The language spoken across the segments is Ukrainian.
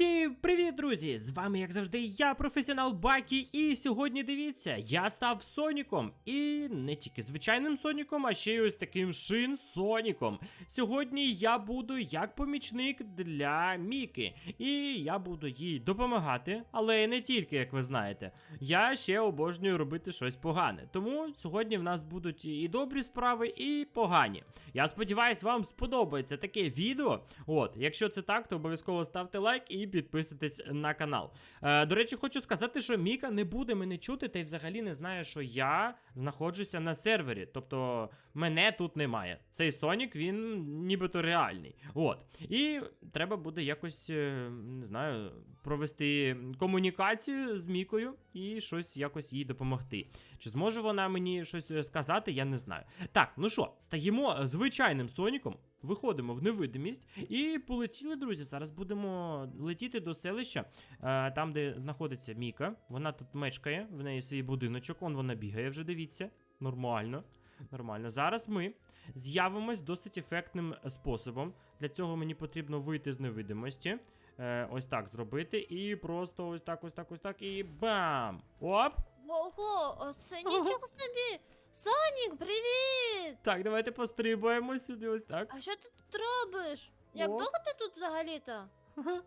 Всім привіт, друзі! З вами, як завжди, я, професіонал Бакі, і сьогодні дивіться, я став Соніком. І не тільки звичайним Соніком, а ще й ось таким шин Соніком. Сьогодні я буду як помічник для Міки. І я буду їй допомагати, але не тільки, як ви знаєте. Я ще обожнюю робити щось погане. Тому сьогодні в нас будуть і добрі справи, і погані. Я сподіваюсь, вам сподобається таке відео. От, якщо це так, то обов'язково ставте лайк і підписуйтесь на канал. Е, до речі, хочу сказати, що Міка не буде мене чути, та й взагалі не знає, що я знаходжуся на сервері. Тобто мене тут немає. Цей Сонік, він нібито реальний. От. І треба буде якось, е, не знаю, провести комунікацію з Мікою і щось якось їй допомогти. Чи зможе вона мені щось е, сказати, я не знаю. Так, ну що, стаємо звичайним Соніком. Виходимо в невидимість і полетіли, друзі. Зараз будемо летіти до селища, е, там, де знаходиться Міка. Вона тут мешкає, в неї свій будиночок, он вона бігає вже, дивіться. Нормально. Нормально. Зараз ми з'явимось досить ефектним способом. Для цього мені потрібно вийти з невидимості. Е, ось так зробити. І просто ось так, ось так, ось так. І бам! Оп! Ого, оце нічого собі. Сонік, привіт! Так, давайте пострибаємо сюди, ось так. А що ти тут робиш? Як О. довго ти тут взагалі-то?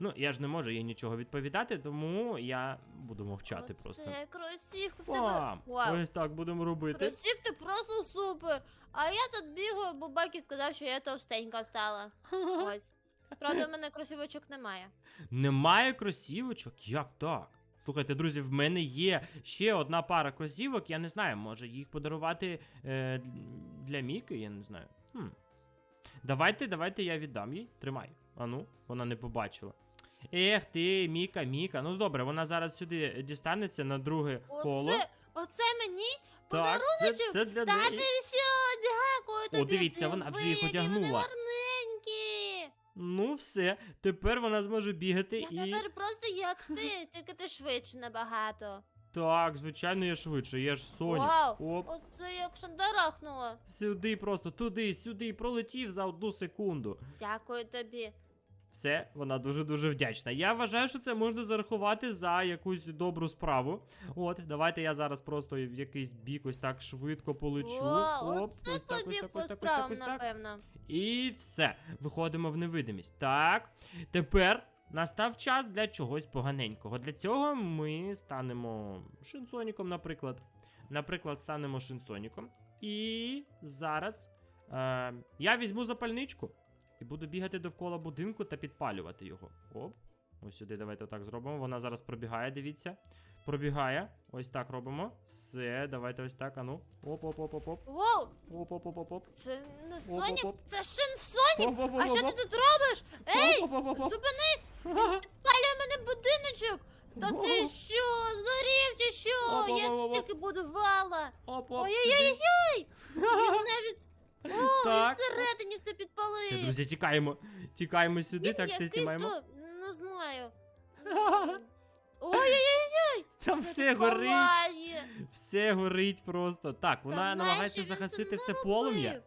Ну, я ж не можу їй нічого відповідати, тому я буду мовчати просто. Це кросівки в тебе. Пам! Вау. Ось так будемо робити. Кросівки просто супер. А я тут бігаю, бо Бакі сказав, що я товстенька стала. Ось. Правда, в мене кросівочок немає. Немає кросівочок? Як так? Слухайте, друзі, в мене є ще одна пара кросівок, я не знаю, може їх подарувати е, для Міки, я не знаю. Хм. Давайте, давайте я віддам їй. Тримай. Ану, вона не побачила. Ех ти, Міка, Міка. Ну добре, вона зараз сюди дістанеться на друге коло. Оце, оце мені Так, це, подаруночок? це для Та неї. ти що, дякую тобі. дивіться, вона вже їх одягнула. Гарненькі. Ну, все, тепер вона зможе бігати Я і. тепер просто як ти, тільки ти швидше набагато. Так, звичайно, я швидше, я ж Сонік. Вау, Оп, оце як шандарахнуло. сюди просто, туди, сюди, пролетів за одну секунду. Дякую тобі. Все, вона дуже-дуже вдячна. Я вважаю, що це можна зарахувати за якусь добру справу. От, давайте я зараз просто в якийсь бік ось так швидко полечу. Вау, Оп, ось так, ось так, ось так, ось так, ось так. І все. Виходимо в невидимість. Так. Тепер настав час для чогось поганенького. Для цього ми станемо шинсоніком, наприклад. Наприклад, станемо шинсоніком. І зараз е, я візьму запальничку і буду бігати довкола будинку та підпалювати його. Оп. Ось сюди давайте отак зробимо. Вона зараз пробігає, дивіться. Пробігає. Ось так робимо. Все, давайте ось так. Ану. Оп-оп-оп-оп-оп. Вау, Оп-оп-оп-оп-оп. це не Сонік, це Шин Сонік. А що ти тут робиш? Ей, зупинись, палює мене будиночок. Та ти що, згорів чи що? Я стільки будувала. Ой-ой-ой, він навіть. О, Так. всередині все підпалив. Все, друзі, тікаємо. Тікаємо сюди, Він так це якийсь знімаємо. то, Не знаю. Ой-ой-ой, Там все горить, все горить просто. Так, вона намагається захистити все полум'я.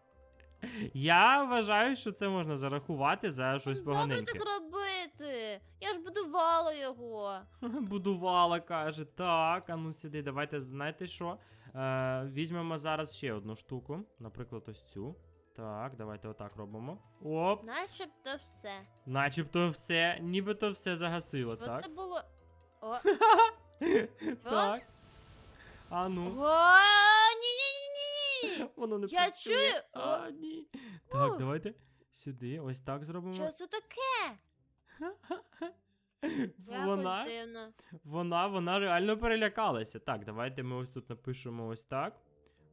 Я вважаю, що це можна зарахувати за щось Добре поганеньке. так робити. Я ж будувала його. Будувала, каже. Так, а ну сюди, давайте, знаєте що? Е, візьмемо зараз ще одну штуку. Наприклад, ось цю. Так, давайте отак робимо. Оп, Начебто все. начебто все, нібито все загасило, Що так? це було? О, Так. А ну. О, ні-ні-ні! Воно не Я працює. чую. А, ні. Так, давайте сюди, ось так зробимо. Що це таке? Вона, дивно. вона, вона реально перелякалася. Так, давайте ми ось тут напишемо ось так.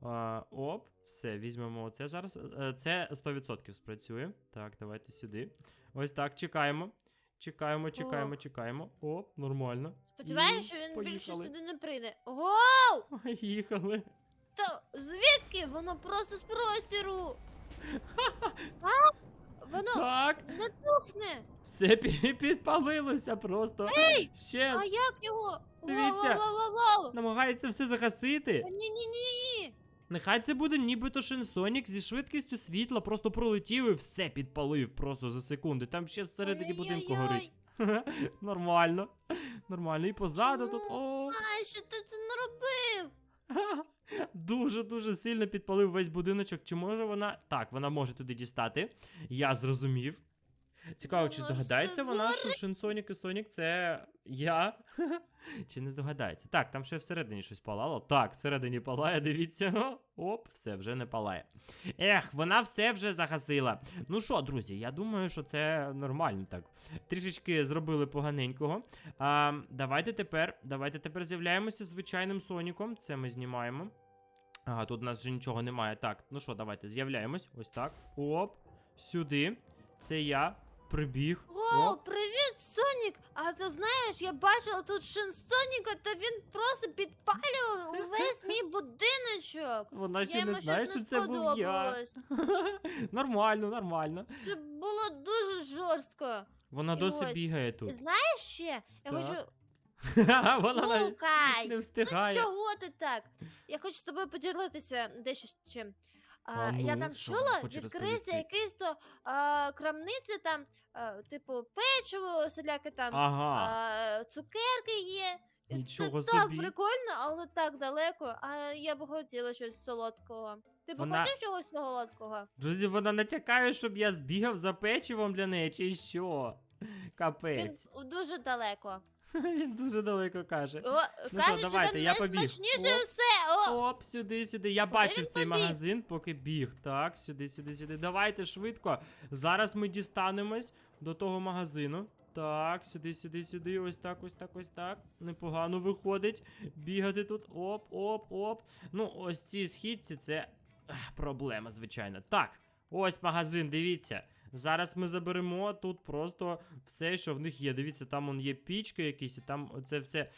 А, оп, все, візьмемо оце зараз. Е, Це 100% спрацює. Так, давайте сюди. Ось так, чекаємо. Чекаємо, чекаємо, Ох. чекаємо. Оп, нормально. Сподіваюся, що він більше сюди не прийде. Вау! Поїхали. Та звідки? Воно просто з простіру. А? Воно Так, не тухне. все пі- підпалилося просто. Ще А як його? Дивіться. Намагається все загасити. Ні-ні-ні! Нехай це буде нібито Шинсонік зі швидкістю світла, просто пролетів і все підпалив просто за секунди. Там ще всередині будинку Ой-ой-ой. горить. Нормально. Нормально. І позаду тут. О, А що ти це не робив? Дуже-дуже сильно підпалив весь будиночок. Чи може вона. Так, вона може туди дістати. Я зрозумів. Цікаво, чи здогадається вона, що Шин Сонік і Сонік це я? Чи не здогадається? Так, там ще всередині щось палало. Так, всередині палає, дивіться. Оп, все, вже не палає. Ех, вона все вже загасила. Ну що, друзі, я думаю, що це нормально так. Трішечки зробили поганенького. А, давайте тепер, давайте тепер з'являємося звичайним Соніком. Це ми знімаємо. Ага, тут у нас вже нічого немає. Так, ну що, давайте з'являємось. Ось так. Оп, сюди. Це я прибіг. О, Оп. привіт, Сонік! А ти знаєш, я бачила тут шин Соніка, та він просто підпалював увесь мій будиночок. Вона ще Я не знає, що це був я. нормально, нормально. Це було дуже жорстко. Вона І досі ось. бігає тут. Знаєш ще? Я Так. хочу. Вона навіть Слухай! не Ну встигає. чого ти так? Я хочу з тобою поділитися дещо з чим. А, А я ну, там що вона чула, хоче відкрився розповісти? якийсь то а, крамниця там, а, типу, печиво, всіляке там, Ага. а, цукерки є. І Нічого це собі. так прикольно, але так далеко. А я б хотіла щось солодкого. Ти б Вона- хотів чогось солодкого? Друзі, вона натякає, щоб я збігав за печивом для неї, чи що? Він Капець. дуже далеко. Він дуже далеко каже. О, Ну каже, що, що давайте, я побіг. найсмачніше Оп. все. О, Оп, сюди, сюди. Я бачив він цей побіг? магазин, поки біг. Так, сюди, сюди, сюди. Давайте швидко. Зараз ми дістанемось до того магазину. Так, сюди, сюди, сюди. Ось так, ось так, ось так. Непогано виходить. Бігати тут. Оп, оп, оп. Ну, ось ці східці, це ех, проблема, звичайно. Так, ось магазин, дивіться. Зараз ми заберемо тут просто все, що в них є. Дивіться, там он є пічки якісь, і там це все е,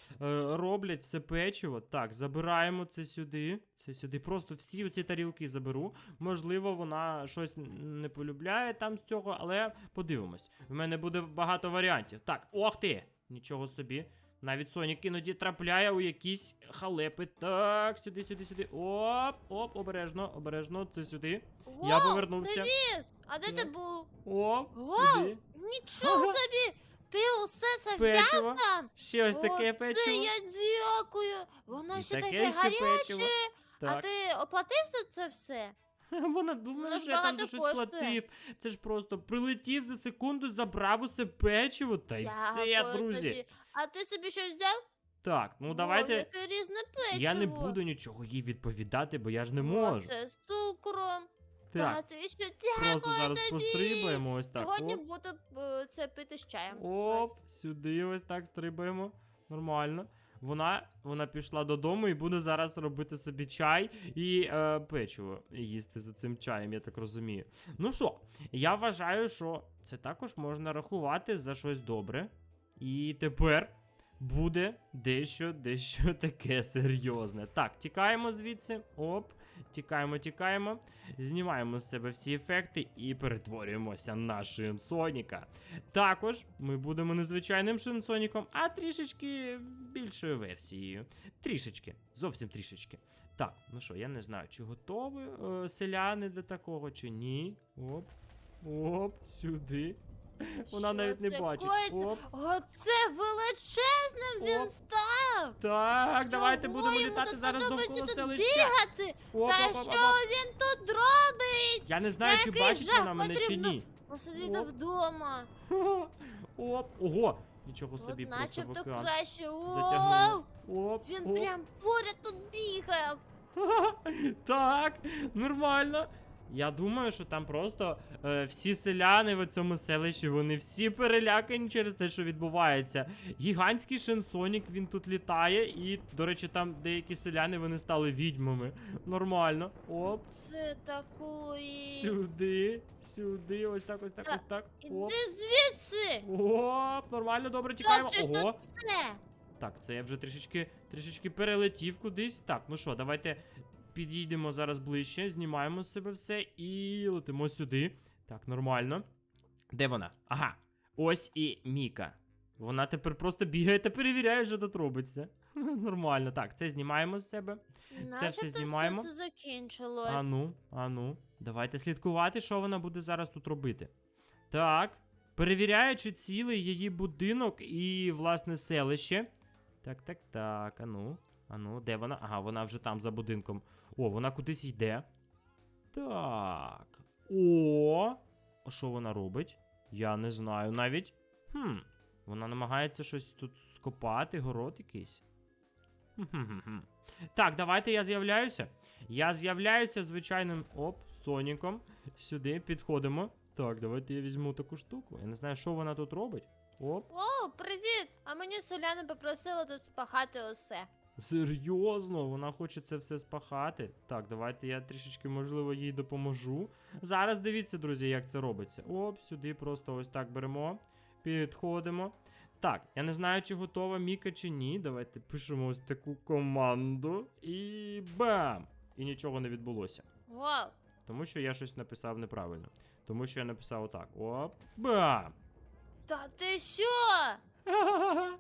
роблять, все печиво. Так, забираємо це сюди. Це сюди. Просто всі ці тарілки заберу. Можливо, вона щось не полюбляє там з цього, але подивимось. В мене буде багато варіантів. Так, ох ти! Нічого собі. Навіть Сонік іноді трапляє у якісь халепи. Так, сюди, сюди, сюди. Оп, оп, обережно, обережно, це сюди. Я повернувся. Привіт! А де ти був? Оп, Вау! сюди. Нічого Ага. собі! Ти усе це взяв там? Ще ось таке Оце печиво. я дякую. Воно І ще таке таке ще гаряче. печиво. А Так. ти оплатив за це все? Вона думає, Воно ж що я там багато за щось коштує. платив. Це ж просто прилетів за секунду, забрав усе печиво, та й все, Дякую друзі. тобі. А ти собі щось взяв? Так, ну давайте. яке різне печиво. Я не буду нічого їй відповідати, бо я ж не можу. Оце з цукром. Та ти що дякую просто зараз тобі. пострибаємо ось так. Сьогодні Оп, буду е, це пити з чаєм. оп, Ось. сюди ось так стрибаємо. Нормально. Вона, вона пішла додому і буде зараз робити собі чай і е, печиво їсти за цим чаєм, я так розумію. Ну що, я вважаю, що це також можна рахувати за щось добре. І тепер буде дещо, дещо таке серйозне. Так, тікаємо звідси. Оп, тікаємо, тікаємо. Знімаємо з себе всі ефекти і перетворюємося на Шин Соніка. Також ми будемо не звичайним Шин Соніком, а трішечки більшою версією. Трішечки, зовсім трішечки. Так, ну що, я не знаю, чи готові е, селяни до такого, чи ні. Оп, оп, сюди. Вона Що навіть не це бачить. коїться? Оп. Оце величезним він став. Так, давайте Чого будемо йому літати зараз подобається довкола тут селища. Бігати. Оп, Та оп, оп, що оп, оп. він тут робить? Я не знаю, чи Який бачить жах, вона мене чи потрібно ні. Посидіти Оп. вдома. Оп, ого, нічого От собі просто в начебто океан. краще. Затягнуло. Оу, Оп, він оп. прям поряд тут бігав. Так, нормально. Я думаю, що там просто е, всі селяни в цьому селищі, вони всі перелякані через те, що відбувається. Гігантський шенсонік, він тут літає, і, до речі, там деякі селяни вони стали відьмами. Нормально. Оп, Це такої. сюди, сюди, ось так, ось так, ось так. Оп. Іди звідси. Оп, нормально, добре, тікаємо. Що Ого. тут це? Так, це я вже трішечки, трішечки перелетів кудись. Так, ну що, давайте підійдемо зараз ближче, знімаємо з себе все і летимо сюди. Так, нормально. Де вона? Ага. Ось і Міка. Вона тепер просто бігає та перевіряє, що тут робиться. Нормально. Так, це знімаємо з себе. Це все знімаємо. Все це закінчилось. Ану, ану. Давайте слідкувати, що вона буде зараз тут робити. Так. перевіряє, чи цілий її будинок і, власне, селище. Так, так, так. Ану. Ану, де вона? Ага, вона вже там за будинком. О, вона кудись йде. Так. О! А що вона робить? Я не знаю навіть. Хм. Вона намагається щось тут скопати, город якийсь. Хм-хм-хм. Так, давайте я з'являюся. Я з'являюся звичайним оп, Соніком. Сюди підходимо. Так, давайте я візьму таку штуку. Я не знаю, що вона тут робить. Оп. О, привіт! А мені селяни попросили тут спахати усе. Серйозно, вона хоче це все спахати. Так, давайте я трішечки, можливо, їй допоможу. Зараз дивіться, друзі, як це робиться. Оп, сюди просто ось так беремо, підходимо. Так, я не знаю, чи готова Міка чи ні. Давайте пишемо ось таку команду. І бам! І нічого не відбулося. Вау! Тому що я щось написав неправильно. Тому що я написав отак. Оп, бам! Та ти що?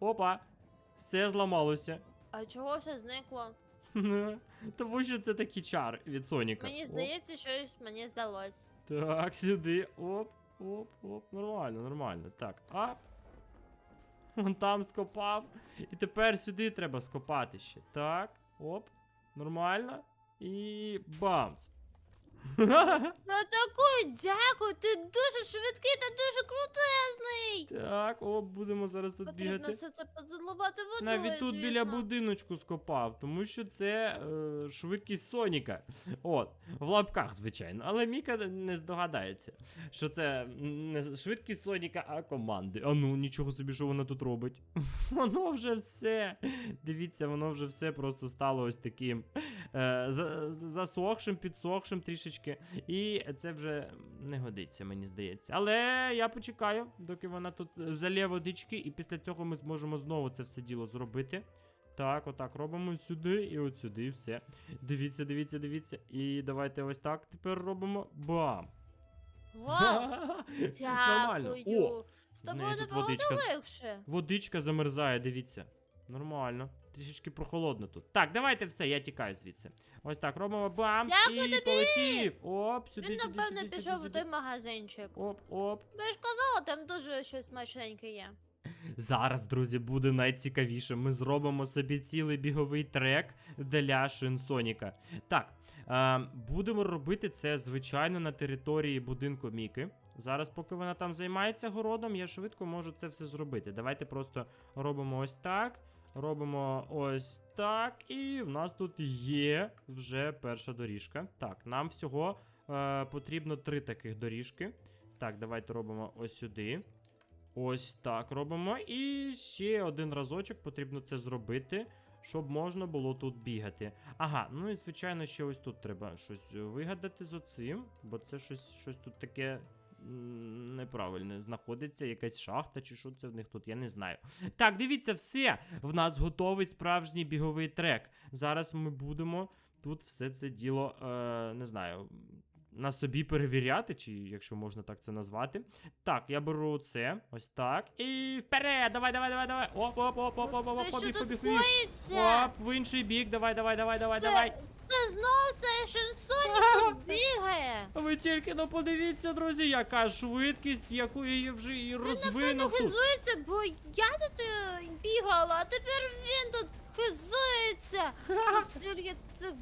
Опа! Все зламалося. А чого все зникло? Тому що це такий чар від Соніка. Мені Оп. здається, щось мені здалось. Так, сюди. Оп, оп, оп. Нормально, нормально. Так, ап. Вон там скопав. І тепер сюди треба скопати ще. Так, оп. Нормально. І бамс. Ну таку дякую, ти дуже швидкий та дуже крутезний. так, оп, будемо зараз тут Потрібно бігати. все це позаливати водою. Навіть тут біля будиночку скопав, тому що це е, швидкість Соніка. От, в лапках, звичайно. Але Міка не здогадається, що це не швидкість Соніка, а команди. А ну, нічого собі, що вона тут робить. Воно вже все. Дивіться, воно вже все просто стало ось таким е, за- засохшим, підсохшим трішечки. І це вже не годиться, мені здається. Але я почекаю, доки вона тут залє водички, і після цього ми зможемо знову це все діло зробити. Так, отак робимо сюди і от сюди, і все. Дивіться, дивіться, дивіться. І давайте ось так тепер робимо. Бам! Вау, Нормально. О, З тобою набагато водичка легше. Водичка замерзає, дивіться. Нормально. Трішечки прохолодно тут. Так, давайте все, я тікаю звідси. Ось так, робимо бам Дякую і тобі! полетів. Оп, сюди, Він, сюди, напевно, сюди, пішов сюди, у той сюди. магазинчик. Оп, оп. Я ж казала, там дуже щось смачненьке є. Зараз, друзі, буде найцікавіше. Ми зробимо собі цілий біговий трек для Шинсоніка. Так, е, будемо робити це, звичайно, на території будинку Міки. Зараз, поки вона там займається городом, я швидко можу це все зробити. Давайте просто робимо ось так. Робимо ось так. І в нас тут є вже перша доріжка. Так, нам всього е, потрібно три таких доріжки. Так, давайте робимо ось сюди. Ось так робимо. І ще один разочок потрібно це зробити, щоб можна було тут бігати. Ага, ну і звичайно, ще ось тут треба щось вигадати з оцим, бо це щось, щось тут таке. М, Неправильне знаходиться якась шахта, чи що це в них тут, я не знаю. Так, дивіться, все. В нас готовий справжній біговий трек. Зараз ми будемо тут все це діло, е, не знаю, на собі перевіряти, чи якщо можна так це назвати. Так, я беру це, ось так. І вперед! Давай, давай, давай, давай. Оп, оп, оп, оп, оп, оп, побіг, побіг, побіг. Оп, в інший бік, давай, давай, давай, давай, давай. Це знов цей Шинсонік тут бігає. Ви тільки ну подивіться, друзі, яка швидкість, яку її вже і Він розвинув тут. хизується, бо я тут е, бігала, а тепер він тут хизується.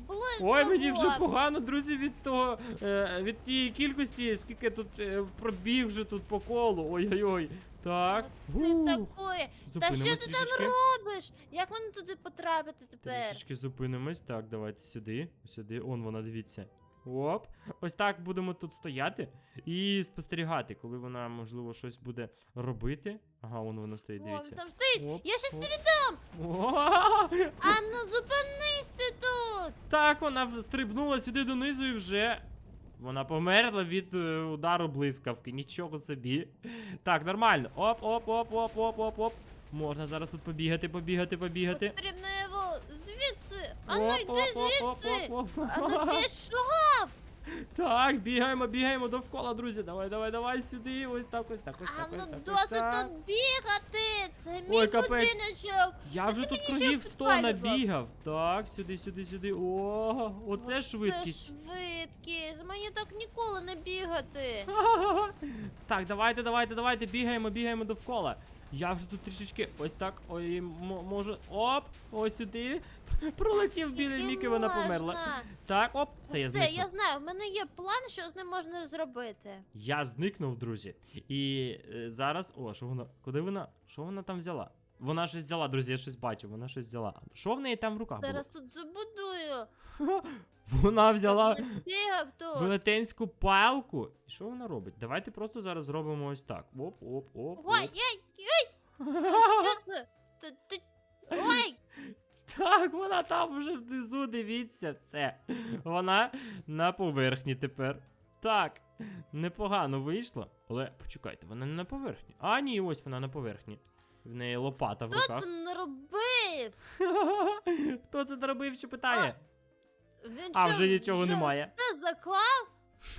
Близько. Ой, мені вже погано, друзі, від того, е, від тієї кількості, скільки тут е, пробіг вже тут по колу. Ой-ой-ой. Так. Ти такої. Та що ти там робиш? Як вони туди потрапити тепер? Трішечки зупинимось. Так, давайте сюди. Сюди. Он вона, дивіться. Оп. Ось так будемо тут стояти і спостерігати, коли вона, можливо, щось буде робити. Ага, он вона стоїть, О, дивіться. там стоїть. Оп, Я щас оп. тобі дам. О, А ну зупинись ти тут. Так, вона стрибнула сюди донизу і вже. Вона померла від е, удару блискавки. Нічого собі. Так, нормально. Оп, оп, оп, оп, оп, оп, оп. Можна зараз тут побігати, побігати, побігати. Потрібно його. А ну йди звідси. А ну пішов. Так, бігаємо, бігаємо довкола, друзі. Давай, давай, давай сюди. Ось так, ось так, ось А так, ось ну так. ось досить так. тут бігати! Це мій Ой, капець. будиночок! Я вже ти тут мені кругів 100 підпалював. набігав. Так, сюди, сюди, сюди. О, оце швидкість. Це швидкість! Мені так ніколи не бігати! Ха-ха-ха. Так, давайте, давайте, давайте, бігаємо, бігаємо довкола. Я вже тут трішечки ось так. Ой, м- може. Оп! Ось сюди. Пролетів біля Міки, вона померла. Так, оп, все, я Все, зникнув. я знаю, в мене є план, що з ним можна зробити. Я зникнув, друзі. І е, зараз. О, що вона. Куди вона? Що вона там взяла? Вона щось взяла, друзі, я щось бачу, вона щось взяла. Що в неї там в руках було? Зараз тут забудую. Вона взяла велетенську палку. І що вона робить? Давайте просто зараз зробимо ось так. Оп, оп, оп. Ой, оп. Що це? Ти, ти... Ой, Так, вона там вже внизу, дивіться, все. Вона на поверхні тепер. Так, непогано вийшло. Але почекайте, вона не на поверхні. А, ні, ось вона на поверхні. В неї лопата в хто руках. це наробив? Хто це наробив, що питає? Він А, що, вже нічого немає. Це заклав?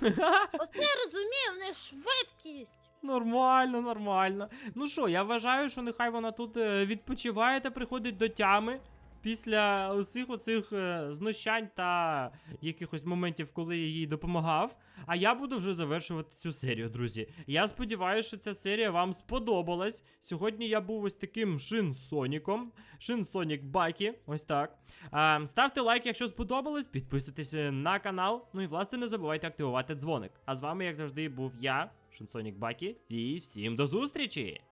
Оце я розумію, в неї швидкість. Нормально, нормально. Ну що, я вважаю, що нехай вона тут е, відпочиває та приходить до тями після усіх оцих е, знущань та якихось моментів, коли я їй допомагав. А я буду вже завершувати цю серію, друзі. Я сподіваюся, що ця серія вам сподобалась. Сьогодні я був ось таким Шин Соніком. Шин Сонік Бакі. Ось так. Ставте лайк, якщо сподобалось, підписуйтесь на канал. Ну і власне не забувайте активувати дзвоник. А з вами, як завжди, був я, Шинсонік Бакі, і всім до зустрічі!